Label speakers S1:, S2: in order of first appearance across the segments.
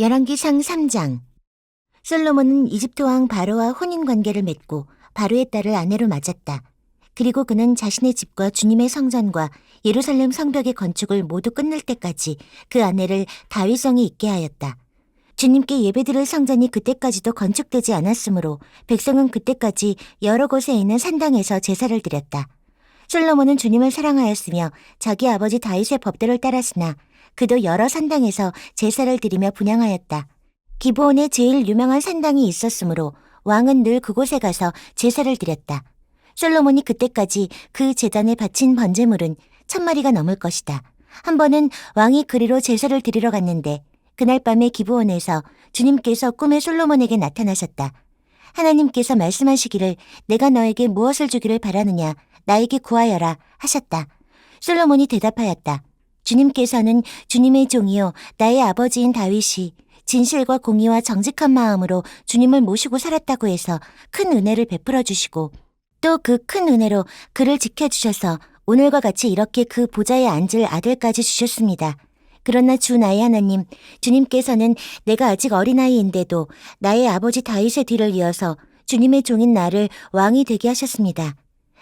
S1: 열왕기상 3장 솔로몬은 이집트 왕 바로와 혼인 관계를 맺고 바로의 딸을 아내로 맞았다. 그리고 그는 자신의 집과 주님의 성전과 예루살렘 성벽의 건축을 모두 끝낼 때까지 그 아내를 다윗성에 있게 하였다. 주님께 예배드릴 성전이 그때까지도 건축되지 않았으므로 백성은 그때까지 여러 곳에 있는 산당에서 제사를 드렸다. 솔로몬은 주님을 사랑하였으며 자기 아버지 다윗의 법대를 따랐으나 그도 여러 산당에서 제사를 드리며 분양하였다. 기브온에 제일 유명한 산당이 있었으므로 왕은 늘 그곳에 가서 제사를 드렸다. 솔로몬이 그때까지 그 제단에 바친 번제물은 천 마리가 넘을 것이다. 한 번은 왕이 그리로 제사를 드리러 갔는데 그날 밤에 기브온에서 주님께서 꿈에 솔로몬에게 나타나셨다. 하나님께서 말씀하시기를 내가 너에게 무엇을 주기를 바라느냐 나에게 구하여라 하셨다. 솔로몬이 대답하였다. 주님께서는 주님의 종이요 나의 아버지인 다윗이 진실과 공의와 정직한 마음으로 주님을 모시고 살았다고 해서 큰 은혜를 베풀어 주시고 또 그 큰 은혜로 그를 지켜 주셔서 오늘과 같이 이렇게 그 보좌에 앉을 아들까지 주셨습니다. 그러나 주 나의 하나님, 주님께서는 내가 아직 어린아이인데도 나의 아버지 다윗의 뒤를 이어서 주님의 종인 나를 왕이 되게 하셨습니다.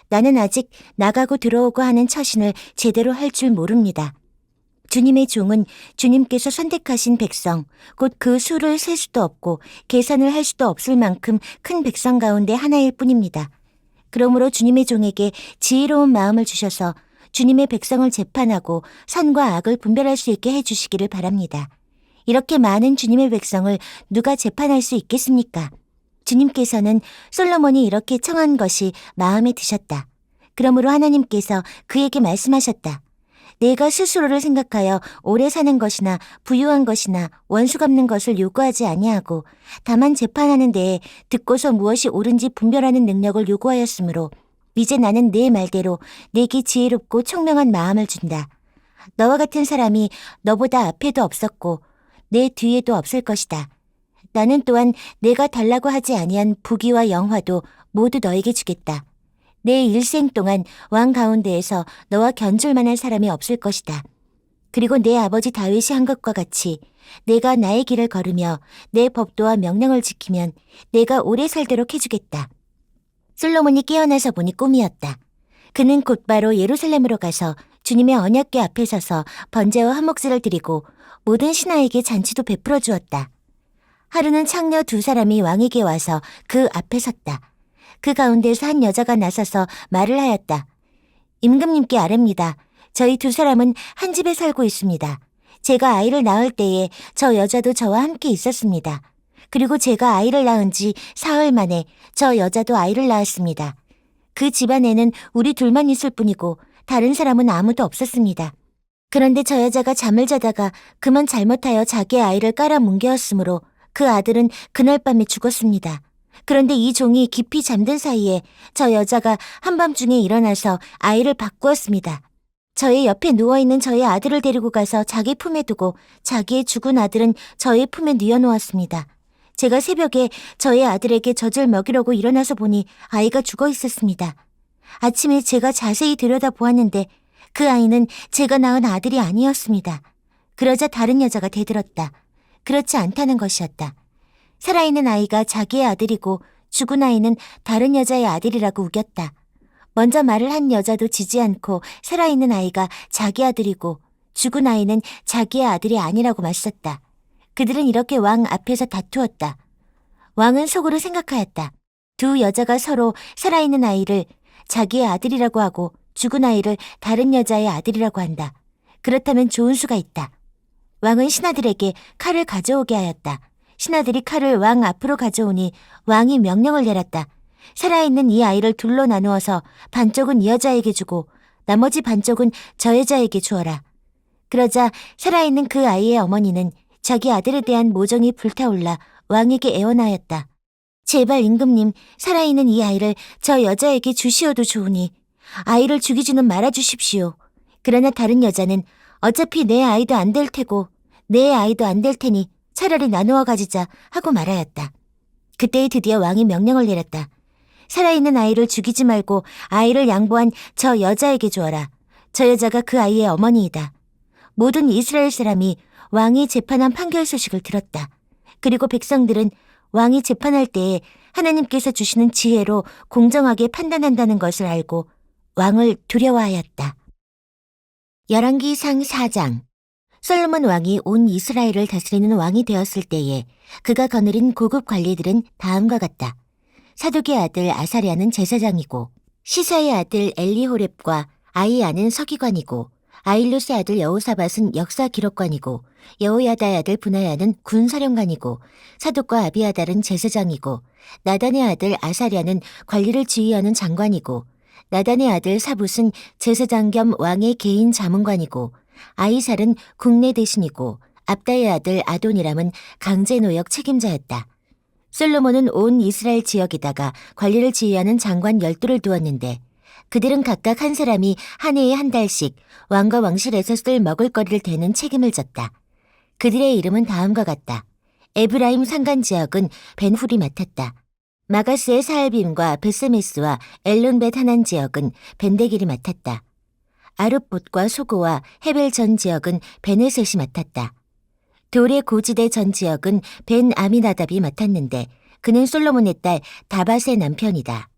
S1: 나는 아직 나가고 들어오고 하는 처신을 제대로 할 줄 모릅니다. 주님의 종은 주님께서 선택하신 백성, 곧 그 수를 셀 수도 없고 계산을 할 수도 없을 만큼 큰 백성 가운데 하나일 뿐입니다. 그러므로 주님의 종에게 지혜로운 마음을 주셔서 주님의 백성을 재판하고 선과 악을 분별할 수 있게 해주시기를 바랍니다. 이렇게 많은 주님의 백성을 누가 재판할 수 있겠습니까? 주님께서는 솔로몬이 이렇게 청한 것이 마음에 드셨다. 그러므로 하나님께서 그에게 말씀하셨다. 내가 스스로를 생각하여 오래 사는 것이나 부유한 것이나 원수 갚는 것을 요구하지 아니하고 다만 재판하는 데에 듣고서 무엇이 옳은지 분별하는 능력을 요구하였으므로 이제 나는 내 말대로 내게 지혜롭고 총명한 마음을 준다. 너와 같은 사람이 너보다 앞에도 없었고 내 뒤에도 없을 것이다. 나는 또한 내가 달라고 하지 아니한 부귀와 영화도 모두 너에게 주겠다. 내 일생 동안 왕 가운데에서 너와 견줄 만한 사람이 없을 것이다. 그리고 내 아버지 다윗이 한 것과 같이 내가 나의 길을 걸으며 내 법도와 명령을 지키면 내가 오래 살도록 해주겠다. 솔로몬이 깨어나서 보니 꿈이었다. 그는 곧바로 예루살렘으로 가서 주님의 언약궤 앞에 서서 번제와 한목제를 드리고 모든 신하에게 잔치도 베풀어 주었다. 하루는 창녀 두 사람이 왕에게 와서 그 앞에 섰다. 그 가운데서 한 여자가 나서서 말을 하였다. 임금님께 아뢰입니다. 저희 두 사람은 한 집에 살고 있습니다. 제가 아이를 낳을 때에 저 여자도 저와 함께 있었습니다. 그리고 제가 아이를 낳은 지 사흘 만에 저 여자도 아이를 낳았습니다. 그 집안에는 우리 둘만 있을 뿐이고 다른 사람은 아무도 없었습니다. 그런데 저 여자가 잠을 자다가 그만 잘못하여 자기 아이를 깔아 뭉개었으므로 그 아들은 그날 밤에 죽었습니다. 그런데 이 종이 깊이 잠든 사이에 저 여자가 한밤중에 일어나서 아이를 바꾸었습니다. 저의 옆에 누워있는 저의 아들을 데리고 가서 자기 품에 두고 자기의 죽은 아들은 저의 품에 뉘어놓았습니다. 제가 새벽에 저의 아들에게 젖을 먹이려고 일어나서 보니 아이가 죽어 있었습니다. 아침에 제가 자세히 들여다보았는데 그 아이는 제가 낳은 아들이 아니었습니다. 그러자 다른 여자가 대들었다. 그렇지 않다는 것이었다. 살아있는 아이가 자기의 아들이고 죽은 아이는 다른 여자의 아들이라고 우겼다. 먼저 말을 한 여자도 지지 않고 살아있는 아이가 자기 아들이고 죽은 아이는 자기의 아들이 아니라고 맞섰다. 그들은 이렇게 왕 앞에서 다투었다. 왕은 속으로 생각하였다. 두 여자가 서로 살아있는 아이를 자기의 아들이라고 하고 죽은 아이를 다른 여자의 아들이라고 한다. 그렇다면 좋은 수가 있다. 왕은 신하들에게 칼을 가져오게 하였다. 신하들이 칼을 왕 앞으로 가져오니 왕이 명령을 내렸다. 살아있는 이 아이를 둘로 나누어서 반쪽은 이 여자에게 주고 나머지 반쪽은 저 여자에게 주어라. 그러자 살아있는 그 아이의 어머니는 자기 아들에 대한 모정이 불타올라 왕에게 애원하였다. 제발 임금님, 살아있는 이 아이를 저 여자에게 주시어도 좋으니 아이를 죽이지는 말아주십시오. 그러나 다른 여자는 어차피 내 아이도 안 될 테고 내 아이도 안 될 테니 차라리 나누어 가지자 하고 말하였다. 그때 드디어 왕이 명령을 내렸다. 살아있는 아이를 죽이지 말고 아이를 양보한 저 여자에게 주어라. 저 여자가 그 아이의 어머니이다. 모든 이스라엘 사람이 왕이 재판한 판결 소식을 들었다. 그리고 백성들은 왕이 재판할 때에 하나님께서 주시는 지혜로 공정하게 판단한다는 것을 알고 왕을 두려워하였다. 열왕기상 4장 솔로몬 왕이 온 이스라엘을 다스리는 왕이 되었을 때에 그가 거느린 고급 관리들은 다음과 같다. 사독의 아들 아사랴는 제사장이고 시사의 아들 엘리호렙과 아이아는 서기관이고 아일루스의 아들 여호사밧은 역사 기록관이고 여호야다의 아들 분하야는 군사령관이고 사독과 아비아달은 제사장이고 나단의 아들 아사랴는 관리를 지휘하는 장관이고 나단의 아들 사붓은 제사장 겸 왕의 개인 자문관이고 아이살은 국내 대신이고 압다의 아들 아도니람은 강제 노역 책임자였다. 솔로몬은 온 이스라엘 지역에다가 관리를 지휘하는 장관 열두를 두었는데 그들은 각각 한 사람이 한 해에 한 달씩 왕과 왕실에서 쓸 먹을거리를 대는 책임을 졌다. 그들의 이름은 다음과 같다. 에브라임 산간 지역은 벤훌이 맡았다. 마가스의 사알빔과 베스메스와 엘론벳 하난 지역은 벤데길이 맡았다. 아룹봇과 소고와 헤벨 전 지역은 베네셋이 맡았다. 돌의 고지대 전 지역은 벤 아미나답이 맡았는데 그는 솔로몬의 딸 다밧의 남편이다.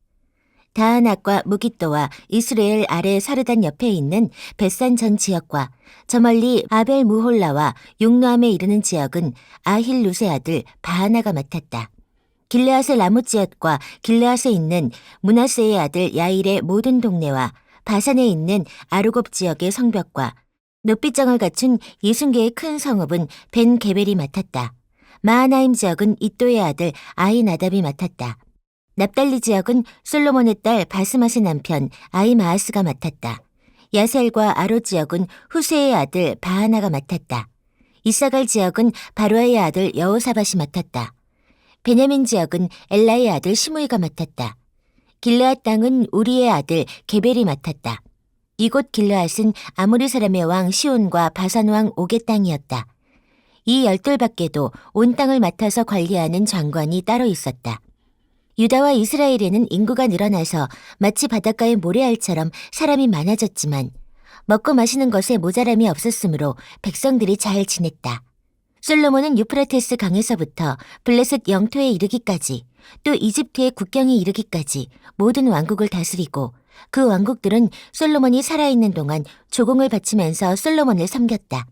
S1: 다하낙과 무기또와 이스라엘 아래 사르단 옆에 있는 벳산 전 지역과 저 멀리 아벨 무홀라와 용노함에 이르는 지역은 아힐룻의 아들 바하나가 맡았다. 길르앗의 라무지엇과 길르앗에 있는 문하세의 아들 야일의 모든 동네와 바산에 있는 아르곱 지역의 성벽과 높이장을 갖춘 예순개의 큰 성읍은 벤 게벨이 맡았다. 마하나임 지역은 이또의 아들 아이나답이 맡았다. 납달리 지역은 솔로몬의 딸 바스맛의 남편 아이마하스가 맡았다. 야셀과 아로 지역은 후세의 아들 바하나가 맡았다. 이사갈 지역은 바로아의 아들 여호사밧이 맡았다. 베냐민 지역은 엘라의 아들 시므이가 맡았다. 길르앗 땅은 우리의 아들 게벨이 맡았다. 이곳 길르앗은 아모리 사람의 왕 시온과 바산 왕 오게 땅이었다. 이 열둘 밖에도 온 땅을 맡아서 관리하는 장관이 따로 있었다. 유다와 이스라엘에는 인구가 늘어나서 마치 바닷가의 모래알처럼 사람이 많아졌지만 먹고 마시는 것에 모자람이 없었으므로 백성들이 잘 지냈다. 솔로몬은 유프라테스 강에서부터 블레셋 영토에 이르기까지 또 이집트의 국경에 이르기까지 모든 왕국을 다스리고 그 왕국들은 솔로몬이 살아있는 동안 조공을 바치면서 솔로몬을 섬겼다.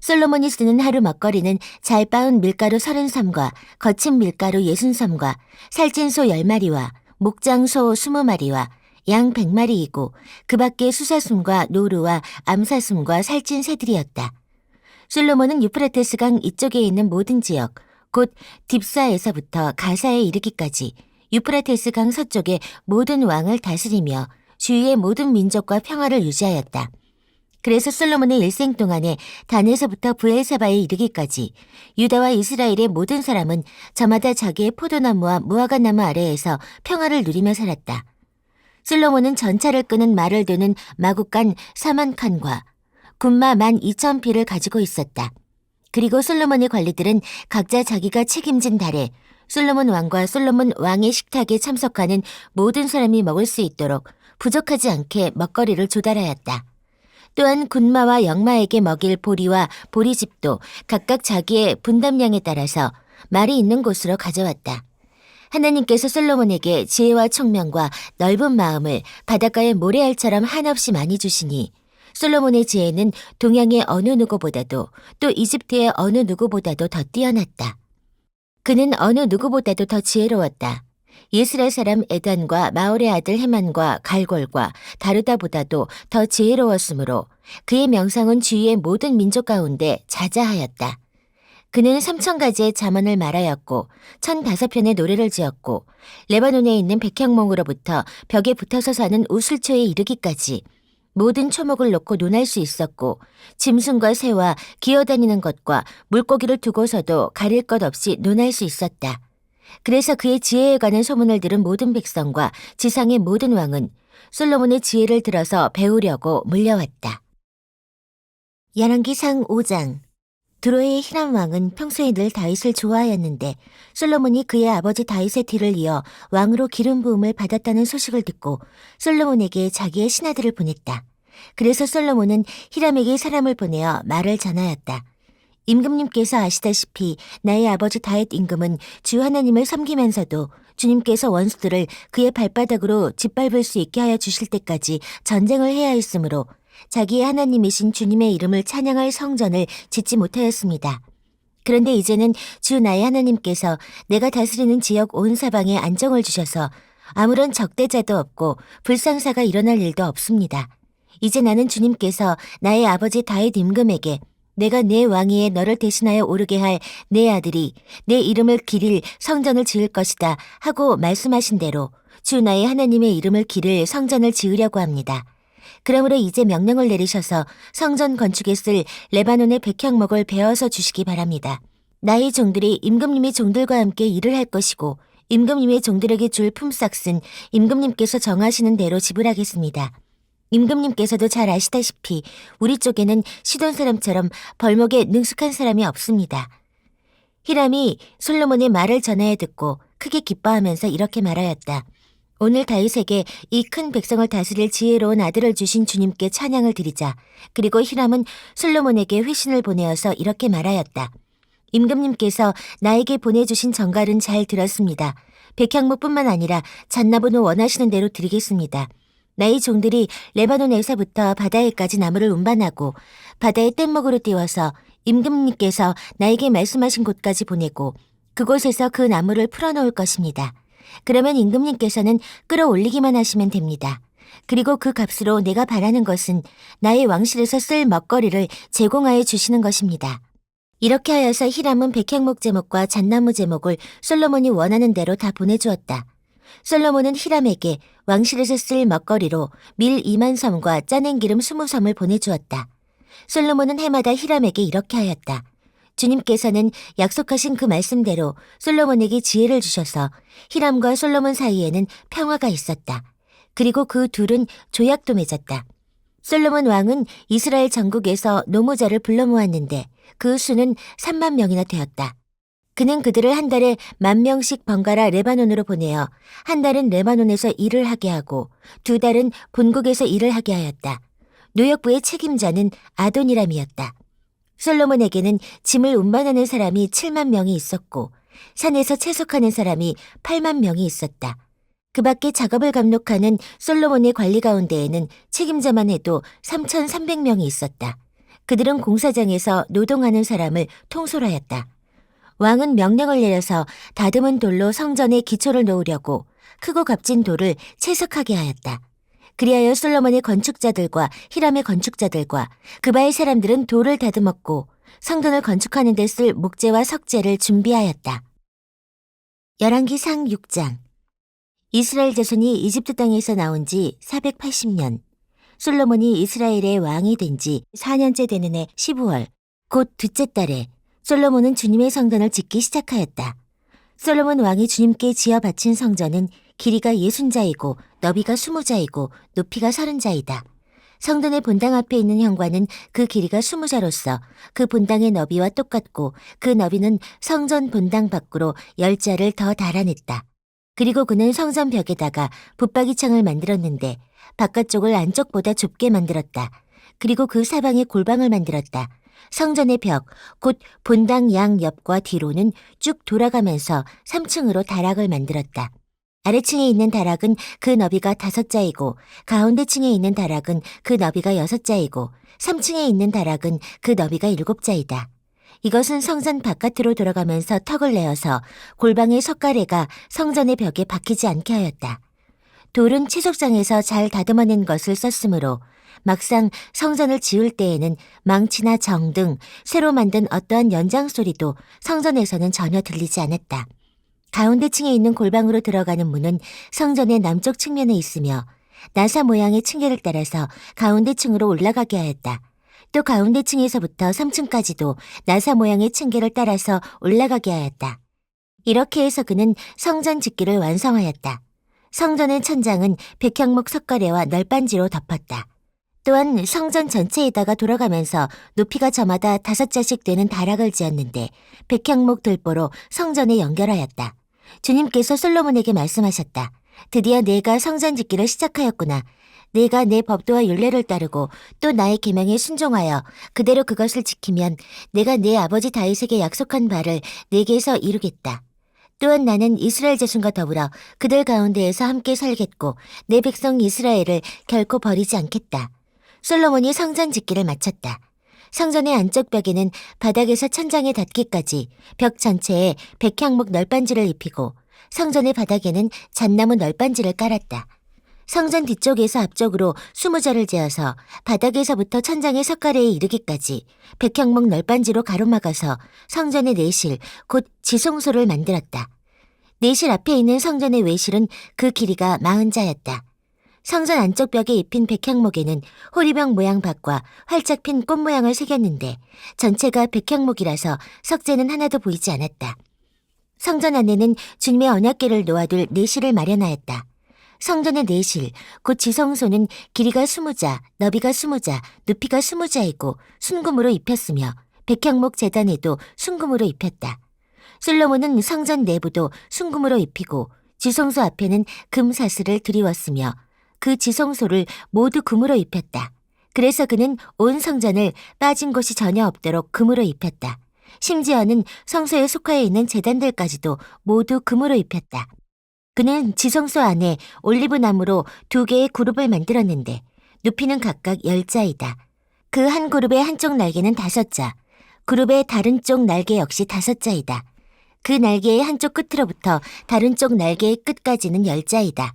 S1: 솔로몬이 쓰는 하루 먹거리는 잘 빻은 밀가루 33과 거친 밀가루 60섬과 살찐 소 10마리와 목장 소 20마리와 양 100마리이고 그 밖에 수사숨과 노루와 암사숨과 살찐 새들이었다. 솔로몬은 유프라테스 강 이쪽에 있는 모든 지역, 곧 딥사에서부터 가사에 이르기까지 유프라테스 강 서쪽의 모든 왕을 다스리며 주위의 모든 민족과 평화를 유지하였다. 그래서 솔로몬의 일생 동안에 단에서부터 부엘사바에 이르기까지 유다와 이스라엘의 모든 사람은 저마다 자기의 포도나무와 무화과나무 아래에서 평화를 누리며 살았다. 솔로몬은 전차를 끄는 말을 드는 마국간 4만 칸과 군마 만 2천 피를 가지고 있었다. 그리고 솔로몬의 관리들은 각자 자기가 책임진 달에 솔로몬 왕과 솔로몬 왕의 식탁에 참석하는 모든 사람이 먹을 수 있도록 부족하지 않게 먹거리를 조달하였다. 또한 군마와 영마에게 먹일 보리와 보리집도 각각 자기의 분담량에 따라서 말이 있는 곳으로 가져왔다. 하나님께서 솔로몬에게 지혜와 총명과 넓은 마음을 바닷가의 모래알처럼 한없이 많이 주시니 솔로몬의 지혜는 동양의 어느 누구보다도 또 이집트의 어느 누구보다도 더 뛰어났다. 그는 어느 누구보다도 더 지혜로웠다. 이스라엘 사람 에단과 마올의 아들 헤만과 갈골과 다르다보다도 더 지혜로웠으므로 그의 명상은 주위의 모든 민족 가운데 자자하였다. 그는 삼천 가지의 자문을 말하였고 천다섯 편의 노래를 지었고 레바논에 있는 백향몽으로부터 벽에 붙어서 사는 우슬초에 이르기까지 모든 초목을 놓고 논할 수 있었고 짐승과 새와 기어다니는 것과 물고기를 두고서도 가릴 것 없이 논할 수 있었다. 그래서 그의 지혜에 관한 소문을 들은 모든 백성과 지상의 모든 왕은 솔로몬의 지혜를 들어서 배우려고 물려왔다. 열왕기상 5장 드로의 히람 왕은 평소에 늘 다윗을 좋아하였는데 솔로몬이 그의 아버지 다윗의 뒤를 이어 왕으로 기름 부음을 받았다는 소식을 듣고 솔로몬에게 자기의 신하들을 보냈다. 그래서 솔로몬은 히람에게 사람을 보내어 말을 전하였다. 임금님께서 아시다시피 나의 아버지 다윗 임금은 주 하나님을 섬기면서도 주님께서 원수들을 그의 발바닥으로 짓밟을 수 있게 하여 주실 때까지 전쟁을 해야 했으므로 자기의 하나님이신 주님의 이름을 찬양할 성전을 짓지 못하였습니다. 그런데 이제는 주 나의 하나님께서 내가 다스리는 지역 온 사방에 안정을 주셔서 아무런 적대자도 없고 불상사가 일어날 일도 없습니다. 이제 나는 주님께서 나의 아버지 다윗 임금에게 내가 내 왕위에 너를 대신하여 오르게 할 내 아들이 내 이름을 기릴 성전을 지을 것이다 하고 말씀하신 대로 주 나의 하나님의 이름을 기를 성전을 지으려고 합니다. 그러므로 이제 명령을 내리셔서 성전 건축에 쓸 레바논의 백향목을 베어서 주시기 바랍니다. 나의 종들이 임금님의 종들과 함께 일을 할 것이고 임금님의 종들에게 줄 품삯은 임금님께서 정하시는 대로 지불하겠습니다. 임금님께서도 잘 아시다시피 우리 쪽에는 시돈 사람처럼 벌목에 능숙한 사람이 없습니다. 히람이 솔로몬의 말을 전하여 듣고 크게 기뻐하면서 이렇게 말하였다. 오늘 다윗에게 이 큰 백성을 다스릴 지혜로운 아들을 주신 주님께 찬양을 드리자. 그리고 히람은 솔로몬에게 회신을 보내어서 이렇게 말하였다. 임금님께서 나에게 보내주신 정갈은 잘 들었습니다. 백향목뿐만 아니라 잣나무는 원하시는 대로 드리겠습니다. 나의 종들이 레바논에서부터 바다에까지 나무를 운반하고 바다의 뗏목으로 띄워서 임금님께서 나에게 말씀하신 곳까지 보내고 그곳에서 그 나무를 풀어놓을 것입니다. 그러면 임금님께서는 끌어올리기만 하시면 됩니다. 그리고 그 값으로 내가 바라는 것은 나의 왕실에서 쓸 먹거리를 제공하여 주시는 것입니다. 이렇게 하여서 히람은 백향목 제목과 잣나무 제목을 솔로몬이 원하는 대로 다 보내주었다. 솔로몬은 히람에게 왕실에서 쓸 먹거리로 밀 2만 섬과 짜낸 기름 20 섬을 보내주었다. 솔로몬은 해마다 히람에게 이렇게 하였다. 주님께서는 약속하신 그 말씀대로 솔로몬에게 지혜를 주셔서 히람과 솔로몬 사이에는 평화가 있었다. 그리고 그 둘은 조약도 맺었다. 솔로몬 왕은 이스라엘 전국에서 노무자를 불러 모았는데 그 수는 3만 명이나 되었다. 그는 그들을 한 달에 만 명씩 번갈아 레바논으로 보내어 한 달은 레바논에서 일을 하게 하고 두 달은 본국에서 일을 하게 하였다. 노역부의 책임자는 아도니람이었다. 솔로몬에게는 짐을 운반하는 사람이 7만 명이 있었고 산에서 채석하는 사람이 8만 명이 있었다. 그 밖에 작업을 감독하는 솔로몬의 관리 가운데에는 책임자만 해도 3,300명이 있었다. 그들은 공사장에서 노동하는 사람을 통솔하였다. 왕은 명령을 내려서 다듬은 돌로 성전에 기초를 놓으려고 크고 값진 돌을 채석하게 하였다. 그리하여 솔로몬의 건축자들과 히람의 건축자들과 그바의 사람들은 돌을 다듬었고 성전을 건축하는 데 쓸 목재와 석재를 준비하였다. 열왕기상 6장 이스라엘 자손이 이집트 땅에서 나온 지 480년 솔로몬이 이스라엘의 왕이 된 지 4년째 되는 해 15월 곧 둘째 달에 솔로몬은 주님의 성전을 짓기 시작하였다. 솔로몬 왕이 주님께 지어 바친 성전은 길이가 예순 자이고 너비가 스무 자이고 높이가 서른 자이다. 성전의 본당 앞에 있는 현관은 그 길이가 스무 자로서 그 본당의 너비와 똑같고 그 너비는 성전 본당 밖으로 열 자를 더 달아냈다. 그리고 그는 성전 벽에다가 붙박이창을 만들었는데 바깥쪽을 안쪽보다 좁게 만들었다. 그리고 그 사방에 골방을 만들었다. 성전의 벽, 곧 본당 양 옆과 뒤로는 쭉 돌아가면서 3층으로 다락을 만들었다. 아래층에 있는 다락은 그 너비가 다섯 자이고 가운데 층에 있는 다락은 그 너비가 여섯 자이고 3층에 있는 다락은 그 너비가 일곱 자이다. 이것은 성전 바깥으로 돌아가면서 턱을 내어서 골방의 석가래가 성전의 벽에 박히지 않게 하였다. 돌은 채석장에서 잘 다듬어낸 것을 썼으므로 막상 성전을 지을 때에는 망치나 정 등 새로 만든 어떠한 연장 소리도 성전에서는 전혀 들리지 않았다. 가운데 층에 있는 골방으로 들어가는 문은 성전의 남쪽 측면에 있으며 나사 모양의 층계를 따라서 가운데 층으로 올라가게 하였다. 또 가운데 층에서부터 3층까지도 나사 모양의 층계를 따라서 올라가게 하였다. 이렇게 해서 그는 성전 짓기를 완성하였다. 성전의 천장은 백향목 석가래와 널빤지로 덮었다. 또한 성전 전체에다가 돌아가면서 높이가 저마다 다섯 자씩 되는 다락을 지었는데 백향목 들보로 성전에 연결하였다. 주님께서 솔로몬에게 말씀하셨다. 드디어 내가 성전 짓기를 시작하였구나. 내가 내 법도와 율례를 따르고 또 나의 계명에 순종하여 그대로 그것을 지키면 내가 내 아버지 다윗에게 약속한 바를 내게서 이루겠다. 또한 나는 이스라엘 자손과 더불어 그들 가운데에서 함께 살겠고 내 백성 이스라엘을 결코 버리지 않겠다. 솔로몬이 성전 짓기를 마쳤다. 성전의 안쪽 벽에는 바닥에서 천장에 닿기까지 벽 전체에 백향목 널빤지를 입히고 성전의 바닥에는 잣나무 널빤지를 깔았다. 성전 뒤쪽에서 앞쪽으로 스무 자를 재어서 바닥에서부터 천장의 석가래에 이르기까지 백향목 널빤지로 가로막아서 성전의 내실, 곧 지성소를 만들었다. 내실 앞에 있는 성전의 외실은 그 길이가 마흔 자였다. 성전 안쪽 벽에 입힌 백향목에는 호리병 모양 밭과 활짝 핀 꽃 모양을 새겼는데 전체가 백향목이라서 석재는 하나도 보이지 않았다. 성전 안에는 주님의 언약궤를 놓아둘 내실을 마련하였다. 성전의 내실, 곧 지성소는 길이가 스무 자, 너비가 스무 자, 높이가 스무 자이고 순금으로 입혔으며 백향목 재단에도 순금으로 입혔다. 솔로몬은 성전 내부도 순금으로 입히고 지성소 앞에는 금 사슬을 들이웠으며 그 지성소를 모두 금으로 입혔다. 그래서 그는 온 성전을 빠진 곳이 전혀 없도록 금으로 입혔다. 심지어는 성소에 속하여 있는 재단들까지도 모두 금으로 입혔다. 그는 지성소 안에 올리브 나무로 두 개의 그룹을 만들었는데 높이는 각각 열 자이다. 그 한 그룹의 한쪽 날개는 다섯 자, 그룹의 다른 쪽 날개 역시 다섯 자이다. 그 날개의 한쪽 끝으로부터 다른 쪽 날개의 끝까지는 열 자이다.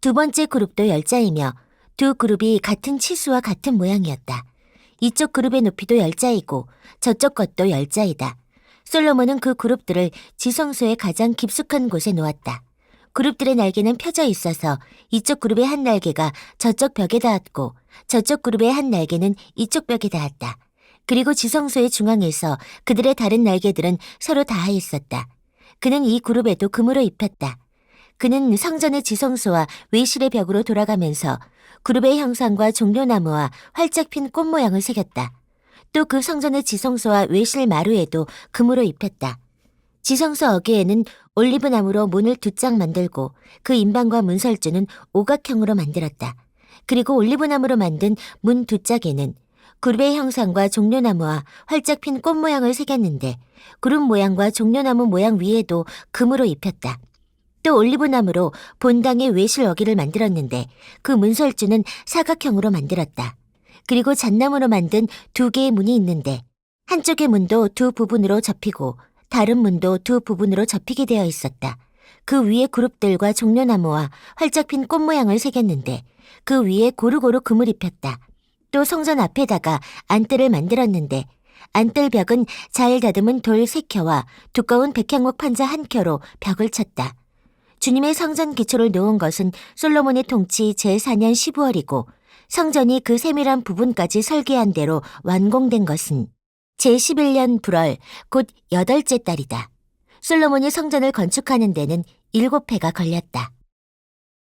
S1: 두 번째 그룹도 열 자이며 두 그룹이 같은 치수와 같은 모양이었다. 이쪽 그룹의 높이도 열 자이고 저쪽 것도 열 자이다. 솔로몬은 그 그룹들을 지성소의 가장 깊숙한 곳에 놓았다. 그룹들의 날개는 펴져 있어서 이쪽 그룹의 한 날개가 저쪽 벽에 닿았고 저쪽 그룹의 한 날개는 이쪽 벽에 닿았다. 그리고 지성소의 중앙에서 그들의 다른 날개들은 서로 닿아 있었다. 그는 이 그룹에도 금으로 입혔다. 그는 성전의 지성소와 외실의 벽으로 돌아가면서 그룹의 형상과 종려나무와 활짝 핀 꽃 모양을 새겼다. 또 그 성전의 지성소와 외실 마루에도 금으로 입혔다. 지성소 어귀에는 올리브 나무로 문을 두 짝 만들고 그 인방과 문설주는 오각형으로 만들었다. 그리고 올리브 나무로 만든 문 두 짝에는 그룹의 형상과 종려나무와 활짝 핀 꽃 모양을 새겼는데 그룹 모양과 종려나무 모양 위에도 금으로 입혔다. 또 올리브나무로 본당의 외실 어기를 만들었는데 그 문설주는 사각형으로 만들었다. 그리고 잣나무로 만든 두 개의 문이 있는데 한쪽의 문도 두 부분으로 접히고 다른 문도 두 부분으로 접히게 되어 있었다. 그 위에 그룹들과 종려나무와 활짝 핀 꽃 모양을 새겼는데 그 위에 고루고루 금을 입혔다. 또 성전 앞에다가 안뜰을 만들었는데 안뜰 벽은 잘 다듬은 돌 세 켜와 두꺼운 백향목 판자 한 켜로 벽을 쳤다. 주님의 성전 기초를 놓은 것은 솔로몬의 통치 제4년 12월이고 성전이 그 세밀한 부분까지 설계한 대로 완공된 것은 제11년 불월 곧 여덟째 달이다. 솔로몬이 성전을 건축하는 데는 일곱 해가 걸렸다.